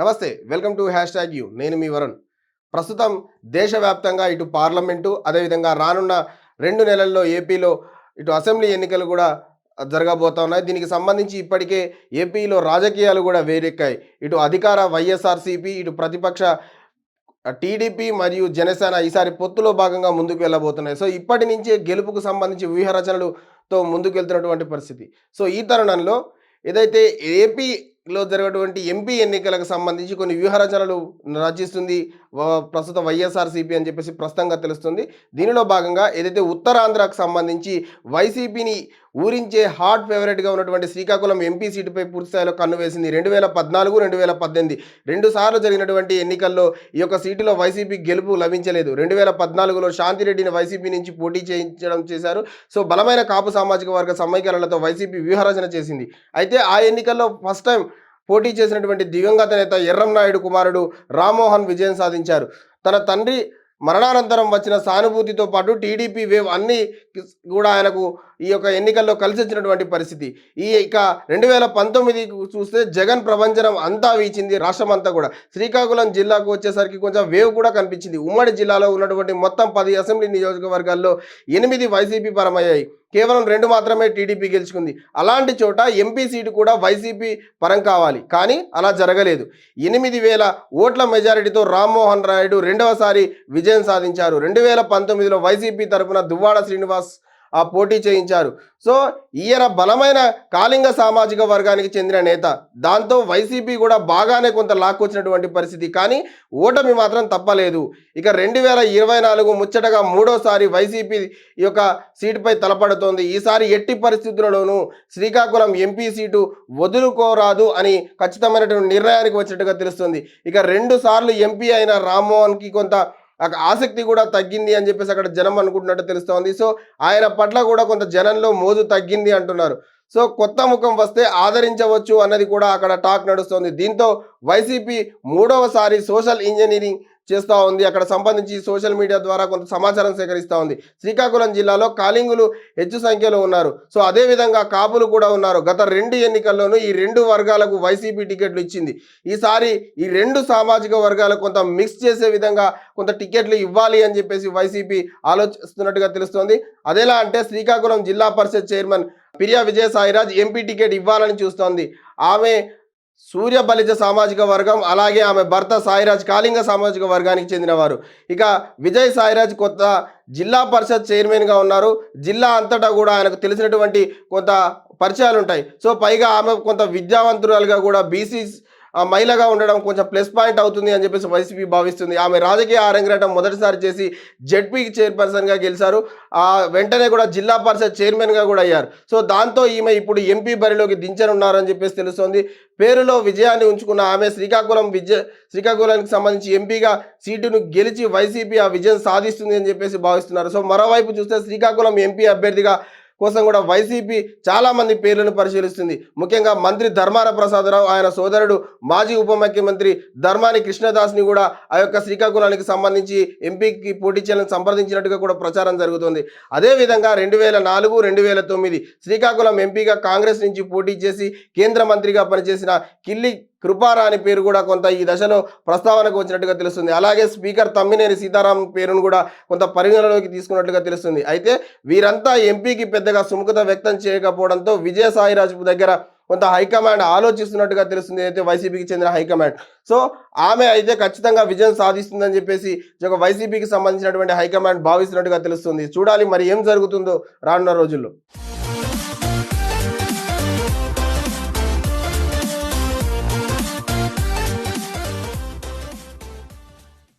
నమస్తే welcome to hashtag U. నేను మీ వరుణ్. ప్రస్తుతం దేశవ్యాప్తంగా ఇటు పార్లమెంటు అదేవిధంగా రానున్న రెండు నెలల్లో ఏపీలో ఇటు అసెంబ్లీ ఎన్నికలు కూడా జరగబోతా ఉన్నాయి. దీనికి సంబంధించి ఇప్పటికే ఏపీలో రాజకీయాలు కూడా వేరెక్కాయి ఇటు అధికార వైఎస్ఆర్సీపీ ఇటు ప్రతిపక్ష టీడీపీ మరియు జనసేన ఈసారి పొత్తులో భాగంగా ముందుకు వెళ్ళబోతున్నాయి. సో ఇప్పటి నుంచే గెలుపుకు సంబంధించి వ్యూహరచనలతో ముందుకు వెళ్తున్నటువంటి పరిస్థితి. సో ఈ తరుణంలో ఏదైతే ఏపీ లో జరిగినటువంటి ఎంపీ ఎన్నికలకు సంబంధించి కొన్ని వ్యూహరచనలు రచిస్తుంది. ప్రస్తుత వైఎస్ఆర్సీపీ అని చెప్పేసి ప్రస్తుతంగా తెలుస్తుంది. దీనిలో భాగంగా ఏదైతే ఉత్తరాంధ్రకు సంబంధించి వైసీపీని ఊరించే హాట్ ఫేవరెట్గా ఉన్నటువంటి శ్రీకాకుళం ఎంపీ సీటుపై పూర్తిస్థాయిలో కన్ను వేసింది. రెండు వేల పద్నాలుగు రెండు వేల పద్దెనిమిది. రెండు సార్లు జరిగినటువంటి ఎన్నికల్లో ఈ యొక్క సీటులో వైసీపీ గెలుపు లభించలేదు. రెండు వేల పద్నాలుగులో శాంతిరెడ్డిని వైసీపీ నుంచి పోటీ చేయించడం చేశారు. సో బలమైన కాపు సామాజిక వర్గ సమైక్యాలతో వైసీపీ వ్యూహరచన చేసింది. అయితే ఆ ఎన్నికల్లో ఫస్ట్ టైం పోటీ చేసినటువంటి దివంగత నేత ఎర్రం నాయుడు కుమారుడు రామ్మోహన్ విజయం సాధించారు. తన తండ్రి మరణానంతరం వచ్చిన సానుభూతితో పాటు టీడీపీ వేవ్ అన్ని కూడా ఆయనకు ఈ యొక్క ఎన్నికల్లో కలిసి వచ్చినటువంటి పరిస్థితి. ఈ ఇక రెండు వేల పంతొమ్మిది చూస్తే జగన్ ప్రపంచనం అంతా వీచింది రాష్ట్రం అంతా కూడా. శ్రీకాకుళం జిల్లాకు వచ్చేసరికి కొంచెం వేవ్ కూడా కనిపించింది. ఉమ్మడి జిల్లాలో ఉన్నటువంటి మొత్తం పది అసెంబ్లీ నియోజకవర్గాల్లో ఎనిమిది వైసీపీ పరమయ్యాయి. కేవలం రెండు మాత్రమే టీడీపీ గెలుచుకుంది. అలాంటి చోట ఎంపీ సీటు కూడా వైసీపీ పరం కావాలి. కానీ అలా జరగలేదు. ఎనిమిది వేల ఓట్ల మెజారిటీతో రామ్మోహన్ రాయుడు రెండవసారి విజయం సాధించారు. రెండు వేల పంతొమ్మిదిలో వైసీపీ తరఫున దువ్వాడ శ్రీనివాస్ ఆ పోటీ చేయించారు. సో ఈయన బలమైన కాళింగ సామాజిక వర్గానికి చెందిన నేత. దాంతో వైసీపీ కూడా బాగానే కొంత లాక్కొచ్చినటువంటి పరిస్థితి. కానీ ఓటమి మాత్రం తప్పలేదు. ఇక రెండు వేల ఇరవై నాలుగు ముచ్చటగా మూడోసారి వైసీపీ యొక్క సీటుపై తలపడుతోంది. ఈసారి ఎట్టి పరిస్థితులలోనూ శ్రీకాకుళం ఎంపీ సీటు వదులుకోరాదు అని ఖచ్చితమైనటువంటి నిర్ణయానికి వచ్చినట్టుగా తెలుస్తుంది. ఇక రెండు సార్లు ఎంపీ అయిన రామ్మోహన్కి కొంత ఆసక్తి కూడా తగ్గింది అని చెప్పేసి అక్కడ జనం అనుకుంటున్నట్టు తెలుస్తోంది. సో ఆయన పట్ల కూడా కొంత జనంలో మోజు తగ్గింది అంటున్నారు. సో కొత్త ముఖం వస్తే ఆదరించవచ్చు అన్నది కూడా అక్కడ టాక్ నడుస్తోంది. దీంతో వైసీపీ మూడవసారి సోషల్ ఇంజనీరింగ్ చేస్తూ ఉంది. అక్కడ సంబంధించి సోషల్ మీడియా ద్వారా కొంత సమాచారం సేకరిస్తూ ఉంది. శ్రీకాకుళం జిల్లాలో కాలింగులు హెచ్చు సంఖ్యలో ఉన్నారు. సో అదే విధంగా కాపులు కూడా ఉన్నారు. గత రెండు ఎన్నికల్లోనూ ఈ రెండు వర్గాలకు వైసీపీ టికెట్లు ఇచ్చింది. ఈసారి ఈ రెండు సామాజిక వర్గాలకు కొంత మిక్స్ చేసే విధంగా కొంత టికెట్లు ఇవ్వాలి అని చెప్పేసి వైసీపీ ఆలోచిస్తున్నట్టుగా తెలుస్తోంది. అదేలా అంటే Srikakulam Zilla Parishad chairman Piriya Vijayasairaj MP ticket ఇవ్వాలని చూస్తోంది. ఆమె సూర్య బలిజ సామాజిక వర్గం అలాగే ఆమె భర్త సాయిరాజ్ కాళింగ సామాజిక వర్గానికి చెందినవారు. ఇక విజయ్ సాయిరాజ్ కొత్త జిల్లా పరిషత్ చైర్మన్గా ఉన్నారు. జిల్లా అంతటా కూడా ఆయనకు తెలిసినటువంటి కొంత పరిచయాలు ఉంటాయి సో పైగా ఆమె కొంత విద్యావంతురాలుగా కూడా బీసీ మహిళగా ఉండడం కొంచెం ప్లస్ పాయింట్ అవుతుంది అని చెప్పేసి వైసీపీ భావిస్తుంది. ఆమె రాజకీయ ఆరంగేటం మొదటిసారి చేసి జెడ్పీ చైర్పర్సన్గా గెలిచారు. ఆ వెంటనే కూడా జిల్లా పరిషత్ చైర్మన్గా కూడా అయ్యారు. సో దాంతో ఈమె ఇప్పుడు ఎంపీ బరిలోకి దించనున్నారని చెప్పేసి తెలుస్తోంది. పేరులో విజయాన్ని ఉంచుకున్న ఆమె శ్రీకాకుళం విజయ శ్రీకాకుళానికి సంబంధించి ఎంపీగా సీటును గెలిచి వైసీపీ ఆ విజయం సాధిస్తుంది అని చెప్పేసి భావిస్తున్నారు. సో మరోవైపు చూస్తే శ్రీకాకుళం ఎంపీ అభ్యర్థిగా కోసం కూడా వైసీపీ చాలా మంది పేర్లను పరిశీలిస్తుంది. ముఖ్యంగా మంత్రి ధర్మాన ప్రసాదరావు ఆయన సోదరుడు మాజీ ఉప ముఖ్యమంత్రి ధర్మాని కృష్ణదాస్ని కూడా ఆ యొక్క శ్రీకాకుళానికి సంబంధించి ఎంపీకి పోటీ చేయాలని సంప్రదించినట్టుగా కూడా ప్రచారం జరుగుతుంది. అదేవిధంగా రెండు వేల నాలుగు రెండు వేల తొమ్మిది శ్రీకాకుళం ఎంపీగా కాంగ్రెస్ నుంచి పోటీ చేసి కేంద్ర మంత్రిగా పనిచేసిన కిల్లి కృపారాణి పేరు కూడా కొంత ఈ దశలో ప్రస్తావనకు వచ్చినట్టుగా తెలుస్తుంది. అలాగే స్పీకర్ తమ్మినేని సీతారాం పేరును కూడా కొంత పరిగణలోకి తీసుకున్నట్లుగా తెలుస్తుంది. అయితే వీరంతా ఎంపీకి పెద్దగా సుముఖత వ్యక్తం చేయకపోవడంతో విజయసాయిరాజు దగ్గర కొంత హైకమాండ్ ఆలోచిస్తున్నట్టుగా తెలుస్తుంది. అయితే వైసీపీకి చెందిన హైకమాండ్. సో ఆమె అయితే ఖచ్చితంగా విజయం సాధిస్తుందని చెప్పేసి ఒక వైసీపీకి సంబంధించినటువంటి హైకమాండ్ భావిస్తున్నట్టుగా తెలుస్తుంది. చూడాలి మరి ఏం జరుగుతుందో రానున్న రోజుల్లో.